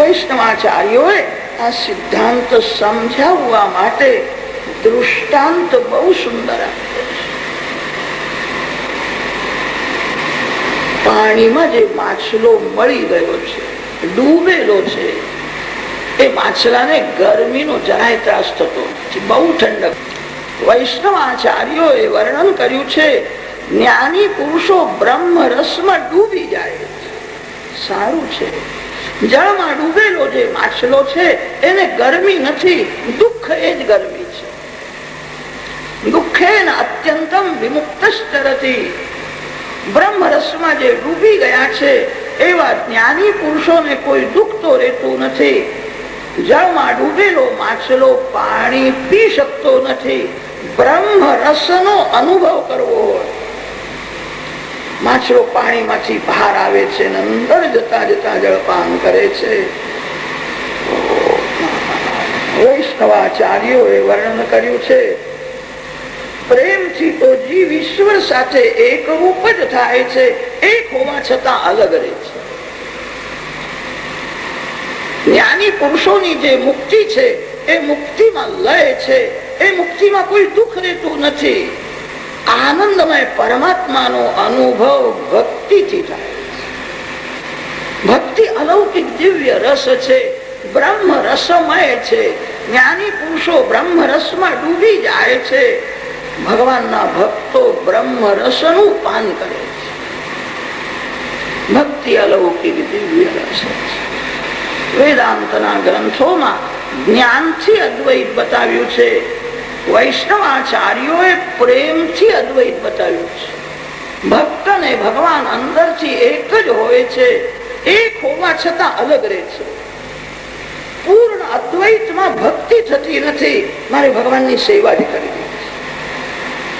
વૈષ્ણવાચાર્યોએ આ સિદ્ધાંત સમજાવવા માટે દૃષ્ટાંત બહુ સુંદર પાણીમાં જે માછલો મળી ગયો છે, ડૂબેલો છે, એ માછલાને ગરમીનો જરાય ત્રાસ થતો બહુ ઠંડક. વૈષ્ણવાચાર્યોએ વર્ણન કર્યું છે, જ્ઞાની પુરુષો બ્રહ્મ રસમાં ડૂબી જાય સારું છે. જળમાં ડૂબેલો જે માછલો છે, એને ગરમી નથી, દુઃખ એ જ ગરમી છે. દુઃખે અત્યંતમ વિમુક્ત બ્રહ્મરસમાં જે ડૂબી ગયા છે, એવા જ્ઞાની પુરુષોને કોઈ દુઃખ રહેતું નથી. જળમાં ડૂબેલો માછલો પાણી પી શકતો નથી. બ્રહ્મ અનુભવ કરવો હોય. માછલો પાણીમાંથી બહાર આવે છે અંદર જતા જતા જળપાન કરે છે. વૈષ્ણવાચાર્યોએ વર્ણન કર્યું છે, પ્રેમથી તો જીવ ઈશ્વર સાથે એક રૂપ જ થાય છે, એક હોવા છતાં અલગ રહે છે. જ્ઞાની પુરુષોની જે મુક્તિ છે, એ મુક્તિમાં લય છે, એ મુક્તિમાં કોઈ દુઃખ રહેતું નથી. આનંદમય પરમાત્માનો અનુભવ ભક્તિથી થાય. ભક્તિ અલૌકિક દિવ્ય રસ છે, બ્રહ્મ રસમય છે, જ્ઞાની પુરુષો બ્રહ્મ રસમાં ડૂબી જાય છે. ભગવાનના ભક્તો બ્રહ્મ રસનું પાન કરે છે. ભક્તિ અલૌકિક દિવ્ય રસ વેદાંતના ગ્રંથોમાં જ્ઞાનથી અદ્વૈત બતાવ્યું છે વૈષ્ણવાચાર્યોએ પ્રેમથી અદ્વૈત બતાવ્યું છે. ભક્તને ભગવાન અંદરથી એક જ હોય છે, એક હોવા છતાં અલગ રહે છે. પૂર્ણ અદ્વૈતમાં ભક્તિ થતી નથી, મારે ભગવાનની સેવા જ કરવી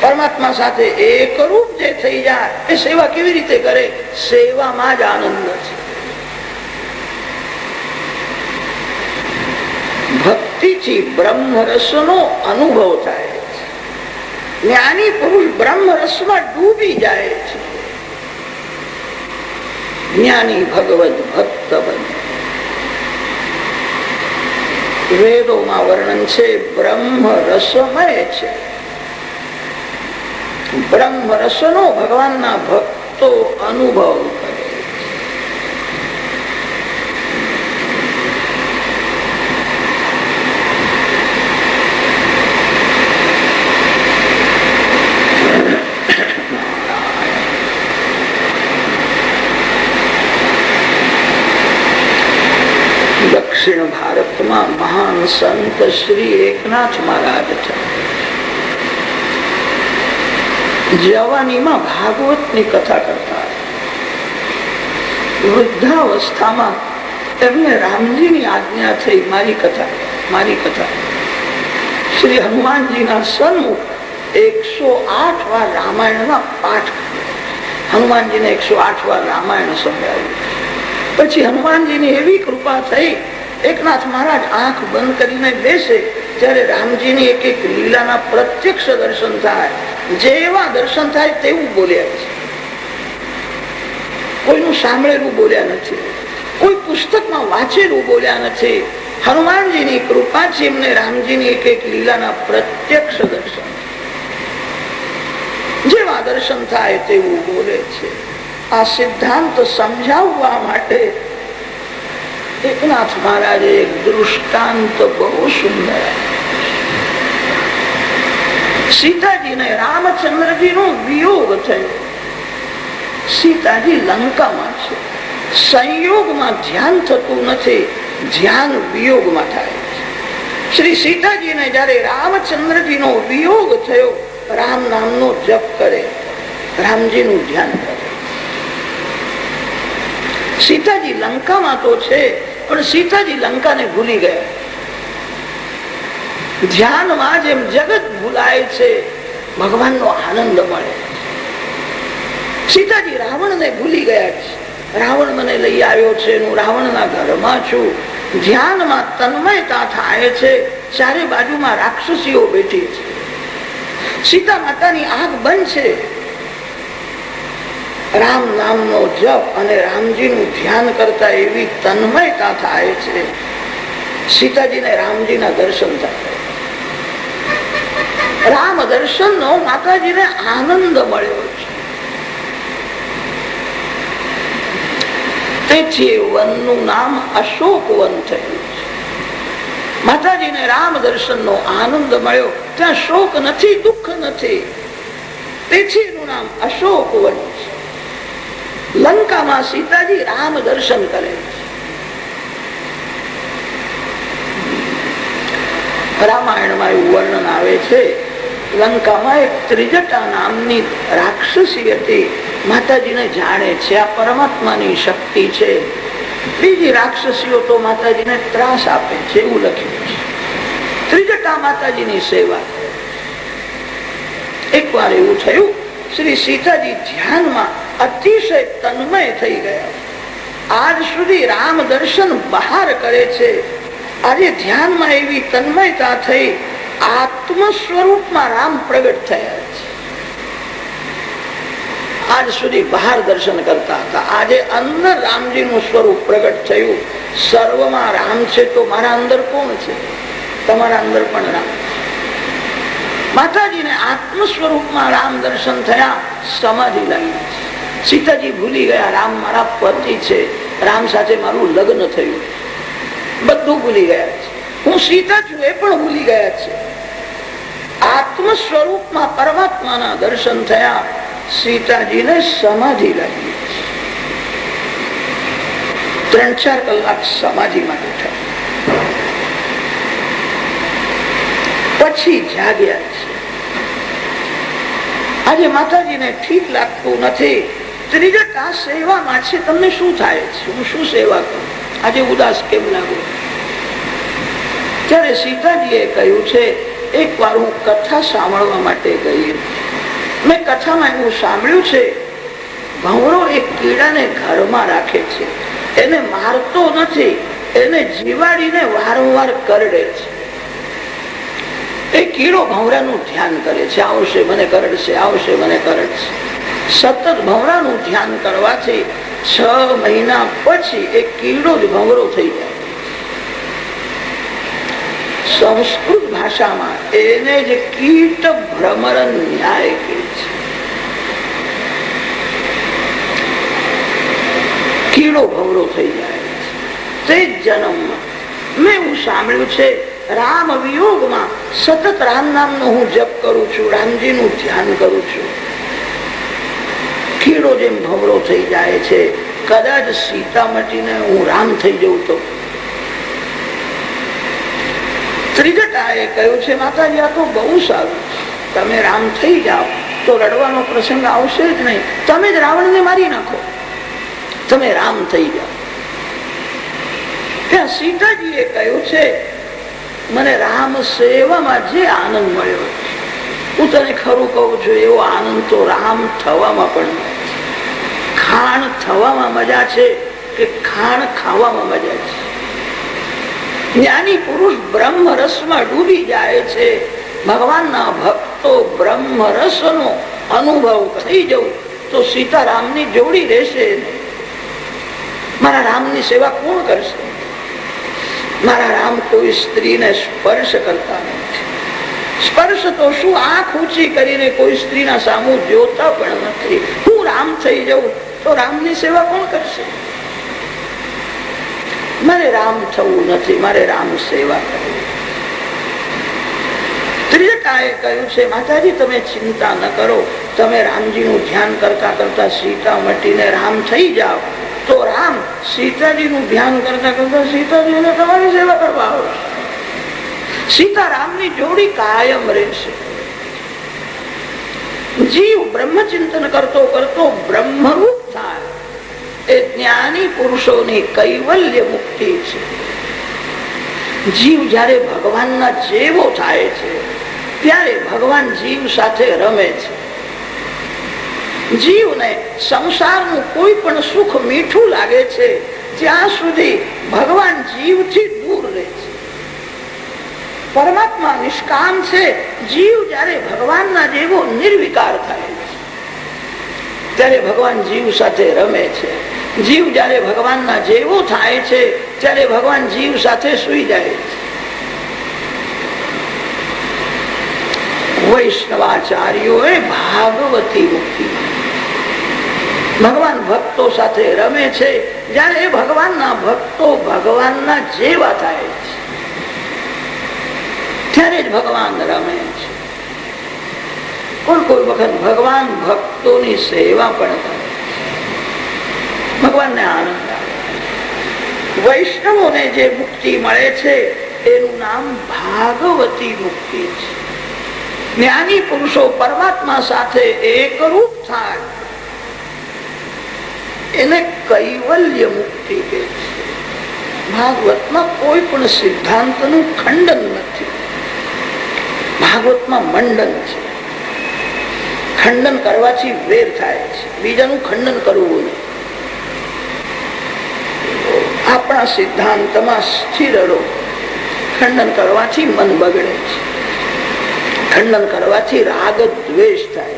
પરમાત્મા સાથે એક રૂપ જે થઈ જાય, એ સેવા કેવી રીતે કરે? સેવામાં જ આનંદ છે ભક્તિથી બ્રહ્મરસ નો અનુભવ થાય છે. જ્ઞાની પુરુષ બ્રહ્મરસમાં ડૂબી જાય છે. જ્ઞાની ભગવત ભક્ત બને. વેદોમાં વર્ણન છે બ્રહ્મ રસમય છે. બ્રહ્મ રસનો ભગવાનના ભક્તો અનુભવ મહાન સંત શ્રી એકનાથ મહારાજ છે. જવાનીમાં ભાગવતની કથા કરતા વૃદ્ધાવસ્થામાં એમને રામજીની આજ્ઞા થઈ મારી કથા મારી કથા. શ્રી હનુમાનજીના સન્મુખ એકસો આઠ વાર રામાયણના પાઠ હનુમાનજીને એકસો આઠ વાર રામાયણ સમજાવ્યું. પછી હનુમાનજીની એવી કૃપા થઈ એકનાથ મહારાજ આંખ બંધ કરીને બેસે ત્યારે રામજીની એક એક લીલાના પ્રત્યક્ષ દર્શન થાય જેવા દર્શન થાય તેવું બોલ્યા છે. કોઈનું સાંભળેલું બોલ્યા નથી, કોઈ પુસ્તકમાં વાંચેલું બોલ્યા નથી. હનુમાનજીની કૃપા છે એમને રામજીની એક એક લીલાના પ્રત્યક્ષ દર્શન. જેવા દર્શન થાય તેવું બોલે છે. આ સિદ્ધાંત સમજાવવા માટે એકનાથ મહારાજે એક દૃષ્ટાંત બહુ સુંદર સીતાજીને રામચંદ્રજી નો વિયોગ થયો. સીતાજી લંકામાં છે. સંયોગમાં ધ્યાન થતું નથી. ધ્યાન વિયોગમાં થાય શ્રી સીતાજીને જયારે રામચંદ્રજી નો વિયોગ થયો, રામ નામનો જપ કરે. રામજી નું ધ્યાન કરે. સીતાજી લંકામાં તો છે. પણ સીતાજી લંકાને ભૂલી ગયા. ધ્યાનમાં જેમ જગત ભૂલાય છે, ભગવાનનો આનંદ મળે. સીતાજી રાવણને ભૂલી ગયા છે. રાવણ મને લઈ આવ્યો છે, હું રાવણના ઘરમાં છું. ધ્યાનમાં તન્મયતા થાય છે, ચારે બાજુમાં રાક્ષસીઓ બેઠી છે. સીતા માતાની આંખ બંધ છે. રામ નામનો જપ અને રામજીનું ધ્યાન કરતા એવી તન્મયતા થાય છે. સીતાજીને રામજીના દર્શન થાય. રામ દર્શન નો માતાજીને આનંદ મળ્યો છે. તેથી વનનું નામ અશોક વન થયું માતાજીને રામ દર્શન નો આનંદ મળ્યો. ત્યાં શોક નથી, દુઃખ નથી. તેથી એનું નામ અશોક વન લંકામાં સીતાજી રામ દર્શન કરે. રામાયણમાં એવું વર્ણન આવે છે, લંકામાં એક ત્રિજટા નામની રાક્ષસી હતી. માતાજીને જાણે છે, આ પરમાત્માની શક્તિ છે. બીજી રાક્ષસીઓ તો માતાજીને ત્રાસ આપે છે, એવું લખ્યું છે. ત્રિજટા માતાજીની સેવા. એકવાર એવું થયું, શ્રી સીતાજી ધ્યાનમાં અતિશય તન્મય થઈ ગયા. આજ સુધી રામ દર્શન બહાર કરે છે. આજે ધ્યાનમાં એવી તન્મયતા થઈ આત્મ સ્વરૂપમાં રામ પ્રગટ થયા છે. આજ સુધી બહાર દર્શન કરતા હતા. આજે અંદર રામજીનું સ્વરૂપ પ્રગટ થયું. સર્વમાં રામ છે તો મારા અંદર કોણ છે? તમારા અંદર પણ રામ માતાજીને આત્મ સ્વરૂપમાં રામ દર્શન થયા સમાધિ લાગી સીતાજી ભૂલી ગયા, રામ મારા પતિ છે. રામ સાથે મારું લગ્ન થયું. બધું ભૂલી ગયા છે. હું સીતા છું, એ પણ ભૂલી ગયા છે. આત્મ સ્વરૂપમાં પરમાત્માના દર્શન થયા, સીતાજીને સમાધિ લાગી. ત્રણ ચાર કલાક સમાધિમાં બેઠા પછી જાગ્યા છે. આજે માતાજીને ઠીક લાગતું નથી. ત્રીજટ આ સેવામાં છે, તમને શું થાય છે? હું શું સેવા કરું? આજે ઉદાસ કેમ લાગુ? ત્યારે સીતાજીએ કહ્યું છે એક વાર હું કથા સાંભળવા માટે ગઈ. મેં કથામાં એવું સાંભળ્યું છે ભવરો એક કીડાને ઘરમાં રાખે છે. એને મારતો નથી, એને જીવાડીને વારંવાર કરડે છે. એ કીડો ભવરાનું ધ્યાન કરે છે, આવશે મને કરડશે, આવશે મને કરડશે. સતત ભંવરાનું ધ્યાન કરવાથી છ મહિના પછી એ કીડો જ ભમરો થઈ જાય. સંસ્કૃત ભાષામાં એને જ કીટ ભ્રમર ન્યાય કહે છે. કીડો ભવરો થઈ જાય. તે જન્મમાં મેં એવું સાંભળ્યું છે રામ વિયોગમાં સતત રામ નામનો હું જપ કરું છું, રામજીનું ધ્યાન કરું છું. કીડો જેમ ભમરો થઈ જાય છે. કદાચ સીતા મટીને હું રામ થઈ જઉં તો. ત્રિજટાએ કહ્યું છે, માતાજી, આ તો બહુ સારું તમે રામ થઈ જાઓ તો રડવાનો પ્રસંગ આવશે જ નહીં. તમે જ રાવણને મારી નાખો. તમે રામ થઈ જાઓ. ત્યાં સીતાજીએ કહ્યું છે, મને રામ સેવામાં જે આનંદ મળ્યો હું તને ખરું કહું છું, એવો આનંદ તો રામ થવામાં પણ ખાણ થવામાં મજા છે કે ખાણ ખાવામાં મજા છે? જ્ઞાની પુરુષ બ્રહ્મ રસમાં ડૂબી જાય છે. ભગવાનના ભક્તો બ્રહ્મ રસનો અનુભવ થઈ જવું તો સીતારામની જોડી રહેશે મારા રામની સેવા કોણ કરશે? મારા રામ કોઈ સ્ત્રીને સ્પર્શ કરતા નથી. સ્પર્શ તો શું? આંખ ઊંચી કરીને કોઈ સ્ત્રીના સામુ જોતા પણ નથી. હું રામ થઈ જાઉં તો રામની સેવા કોણ કરશે? મારે રામ થવું નથી, મારે રામ સેવા ધ્યાન કરતા કરતા સીતા મટીને તમારી સેવા કરવા આવશે. સીતારામની જોડી કાયમ રહેશે. જીવ બ્રહ્મચિંતન કરતો કરતો બ્રહ્મરૂપ એ જ્ઞાની પુરુષોની કૈવલ્ય મુક્તિ છે. જીવ જયારે ભગવાનના જેવો થાય છે, ત્યારે ભગવાન જીવ સાથે રમે છે. જીવને સંસારનું કોઈ પણ સુખ મીઠું લાગે છે ત્યાં સુધી ભગવાન જીવથી દૂર રહે છે. પરમાત્મા નિષ્કામ છે, જીવ જયારે ભગવાનના જેવો નિર્વિકાર થાય છે, ત્યારે ભગવાન જીવ સાથે રમે છે. જીવ જયારે ભગવાનના જેવો થાય છે, ત્યારે ભગવાન જીવ સાથે સુઈ જાય વૈષ્ણવાચાર્યોએ ભાગવતી મુક્તિ ભગવાન ભક્તો સાથે રમે છે, જયારે એ ભગવાનના ભક્તો ભગવાનના જેવા થાય છે. ત્યારે જ ભગવાન રમે છે. કોઈ કોઈ વખત ભગવાન ભક્તોની સેવા પણ કરે ભગવાનને આનંદ આવે વૈષ્ણવોને જે મુક્તિ મળે છે, એનું નામ ભાગવતી મુક્તિ છે. જ્ઞાની પુરુષો પરમાત્મા સાથે એકરૂપ થાય. એને કૈવલ્ય મુક્તિ કહે છે. ભાગવતમાં કોઈ પણ સિદ્ધાંતનું ખંડન નથી. ભાગવતમાં મંડન છે. ખંડન કરવાથી વેર થાય છે. બીજાનું ખંડન કરવું નહીં આપણા સિદ્ધાંતમાં સ્થિર રહો. ખંડન કરવાથી મન બગડે છે. ખંડન કરવાથી રાગ દ્વેષ થાય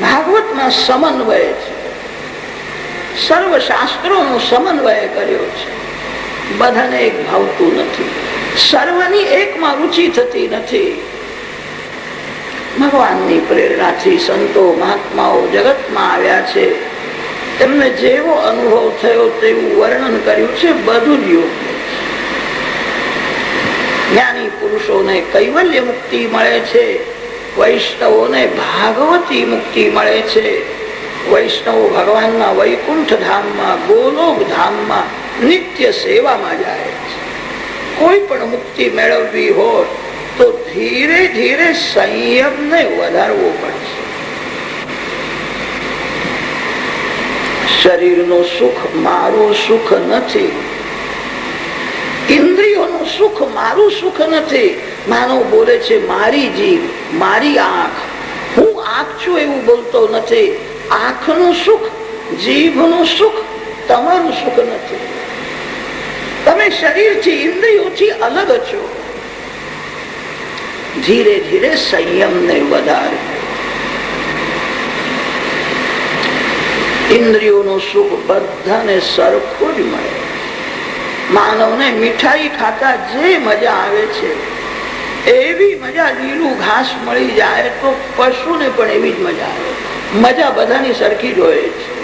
ભાગવતમાં સમન્વય છે. સર્વ શાસ્ત્રોનો સમન્વય કર્યો છે. બધાને એક ભાવતું નથી. સર્વની એકમાં રુચિ થતી નથી. ભગવાનની પ્રેરણાથી સંતો, મહાત્માઓ જગતમાં આવ્યા છે. તેમને જેવો અનુભવ થયો તેવું વર્ણન કર્યું છે બધું જ જ્ઞાની પુરુષોને કૈવલ્ય મુક્તિ મળે છે, વૈષ્ણવોને ભાગવતી મુક્તિ મળે છે. વૈષ્ણવો ભગવાનના વૈકુંઠ ધામમાં, ગોલોક ધામમાં નિત્ય સેવામાં જાય છે. કોઈ પણ મુક્તિ મેળવવી હોય તો ધીરે ધીરે સંયમને વધારવો પડશે શરીરનું સુખ મારું સુખ નથી. ઇન્દ્રિયોનું સુખ મારું સુખ નથી. માનવ બોલે છે, મારી જીભ, મારી આંખ, હું આંખ છું એવું બોલતો નથી. આંખનું સુખ, જીભનું સુખ, તમારું સુખ નથી. તમે શરીરથી, ઇન્દ્રિયોથી અલગ છો. ધીરે ધીરે સંયમને વધારે. ઇન્દ્રિયોનું સુખ બધાને સરખું જ મળે. માનવને મીઠાઈ ખાતા જે મજા આવે છે, એવી મજા લીલું ઘાસ મળી જાય તો પશુને પણ એવી જ મજા આવે. મજા બધાની સરખી જ હોય છે.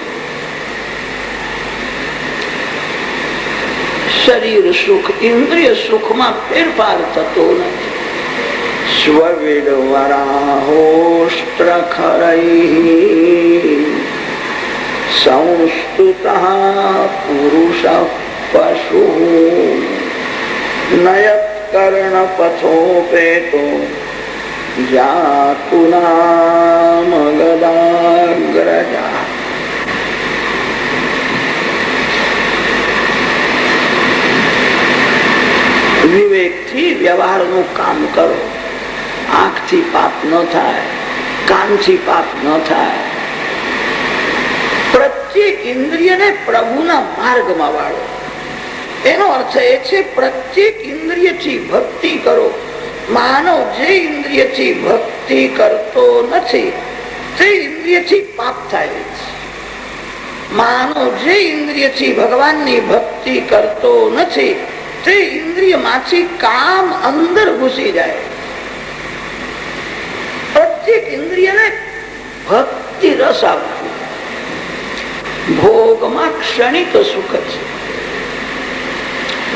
શરીર સુખ, ઇન્દ્રિય સુખમાં ફેરફાર થતો નથી. સ્વવિડ વરાહોસ્ત્ર સંસ્તુત પુરુષ પશુ નયત કર્ણ પથોપેતો જાતુ નામ ગદાગ્રજા વિવેકથી વ્યવહારનું કામ કરો આંખથી પાપ ન થાય કાનથી પાપ ન થાય પ્રત્યેક ઇન્દ્રિયને પ્રભુના માર્ગમાં વાળો. એનો અર્થ એ છે, પ્રત્યેક ઇન્દ્રિયથી ભક્તિ કરો. માનવ જે ઇન્દ્રિયથી ભક્તિ કરતો નથી, તે ઇન્દ્રિયથી પાપ થાય છે. માનવ જે ઇન્દ્રિયથી ભગવાનની ભક્તિ કરતો નથી, તે ઇન્દ્રિયમાંથી કામ અંદર ઘૂસી જાય. પ્રત્યેક ઇન્દ્રિયને ભક્તિ રસ આપવું. ભોગમાં ક્ષણિક સુખ છે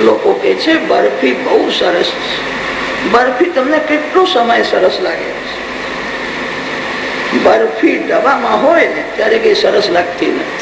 લોકો કે છે, બરફી બહુ સરસ છે. બરફી તમને કેટલો સમય સરસ લાગે? છે બરફી ડબ્બામાં હોય ને, ત્યારે કઈ સરસ લાગતી નથી.